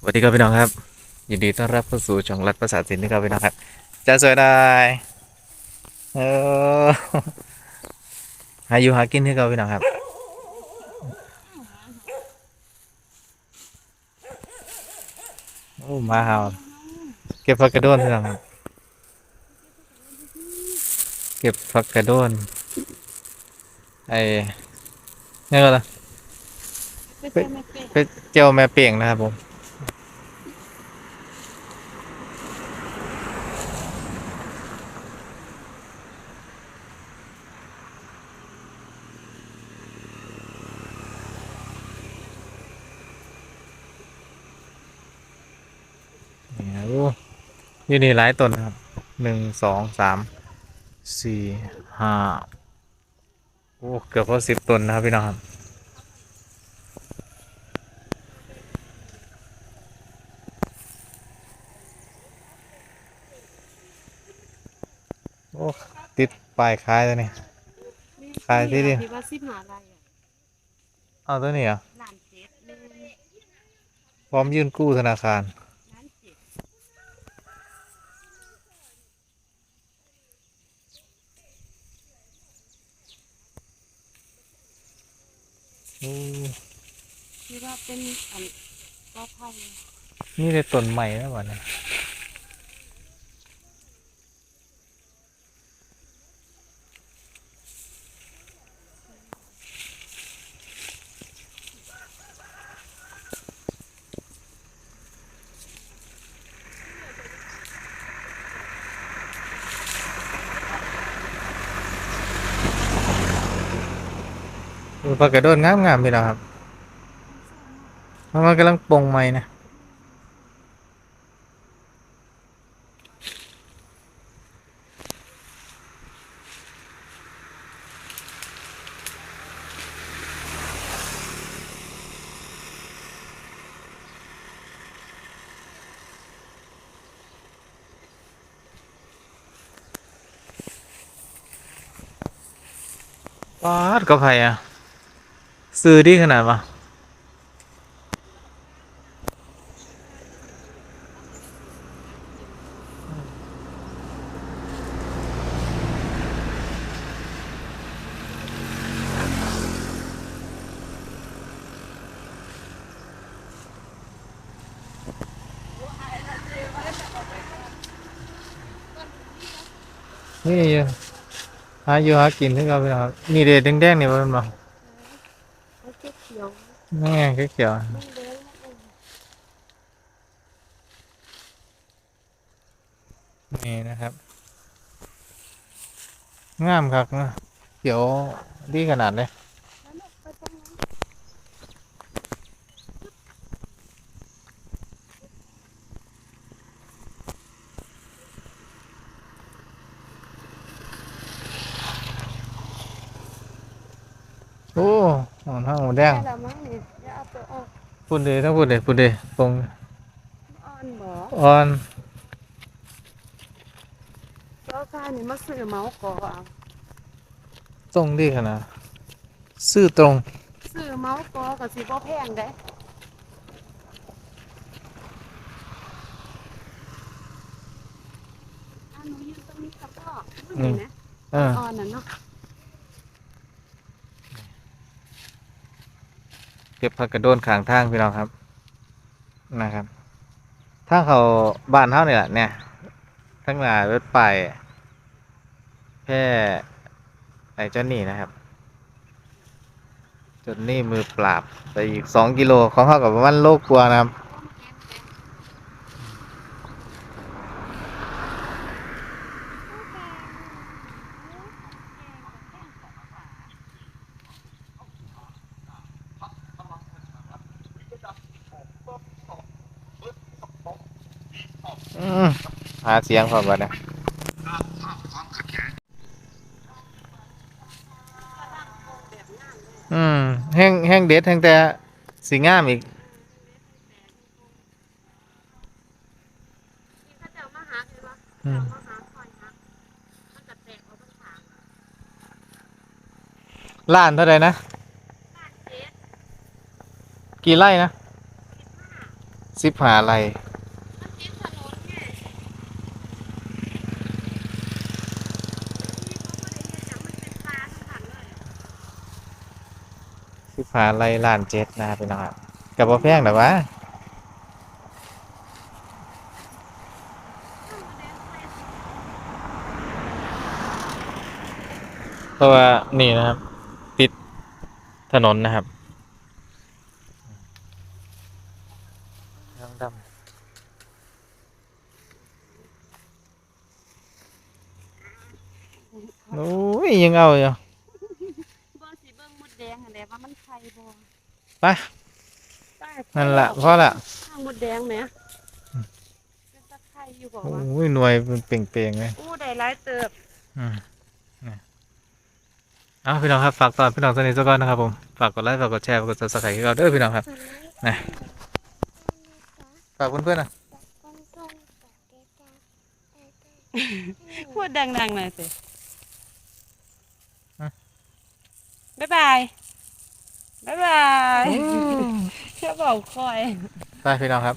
สวัสดีครับพี่น้องครับ ยินดีต้อนรับเข้าสู่ช่องรัฐประสาทสินนะครับพี่น้องครับจะสวยได้เออหาอยู่หากินให้เขาพี่น้องครับโอ้มาเฮาเก็บผักกระโดนพี่น้องครับ เก็บผักกระโดนไอ้นี่ก็ละไม่ใช่ไม่เป็นเป็นเจียวแม่เปียงนะครับผม นี่นะโอ้ อยู่นี่หลายต้นนะครับหนึ่งสองสามสี่ห้าโอ้เกือบพอสิบต้นนะครับพี่น้องครับโอ้ติดป้ายขายแล้วนี่ขายที่ดิที่ว่าสิบหาอะไรอะเอาตัวนี้เหรอะล้านเจ็ดหนึ่งพร้อมยื่นกู้ธนาคาร ล้านเจ็ด โอ้ที่ว่าเป็นอันก็ไพ่นี่ได้ต้นใหม่แล้ววะเนี่ย โอ้ผักระโดดงามงามๆพี่น้องครับมันกำลังปงใหม่นะปาดก็ไผ่อะ ซื้อดีขนาดวะนี่อยู่หาอยู่หากินที่เราไปครับนี่เด็ดแดงๆนี่มันบ่เขา เขียวนี่ไงเขียวไม่เลี้ยงไม่เลี้ยงนี่นะครับ งามครับนะเขียวดีขนาดเลยแล้วเนี่ยไปตรงนั้นโอ้ หอนห้างหมูแดงได้แล้วมั้งนี่จะเอาตัวออกพูดเลยทั้งพูดเลยพูดเลยตรงอ่อนหมออ่อนแล้วกายนี่มาซื้อเมาส์ก่อเอาตรงดีขนาดซื่อตรงซื้อเมาส์ก่อกับสิบ่แพงได้อันหนูยืนตรงนี้กับพ่อนี่นะเอออ่อนน่ะเนาะ เก็บผักกระโดนขางทางพี่น้องครับนะครับทางเขาบ้านเท่านี่แหละเนี่ยทั้งหลายรถไปแพร่ไอ้เจ้านี่นะครับจนนี่มือปราบไปอีกสองกิโลของเขากับประมาณโลกกว่านะครับ หาเสียงพร้อมกันนะอืมแห้งแห้งเด็ดแห้งแต่สีงามอีกอืมล้านเท่าไหร่นะ กี่ไร่นะสิบหาไร่ มันติดถนนไงนี่เขาบ่ได้เฮ็ดหยังมันเป็นปลาทั้งหันเลย สิบหาไรล้านเจ็ดนะครับพี่น้องครับกับบ่แพงหรอวะเพราะว่านี่นะครับติดถนนนะครับดำๆโอ้ยยังเอาอยู่ เบิ่งสิเบิ่งมดแดงหั่นแหละว่า มันไข่บ่ไปใต้นั่นแหละพอละข้างมดแดงแหมเป็นตะไคร่อยู่บ่โอวะ้ยหน่วยมันเปล่งๆเลยอู้ได้หลายเติบอืมนี่เอาพี่น้องครับฝากตอนพี่น้องสนิทซะก่อนนะครับผมฝากกดไลค์ฝากกดแชร์ฝากกด subscribe ให้เราเด้อพี่น้องครับนะฝากเพื่อนๆนะพูดดังๆหน่อยสิอะบ๊ายบาย บ๊ายบายเชื่อบอกคอย ไปพี่น้องครับ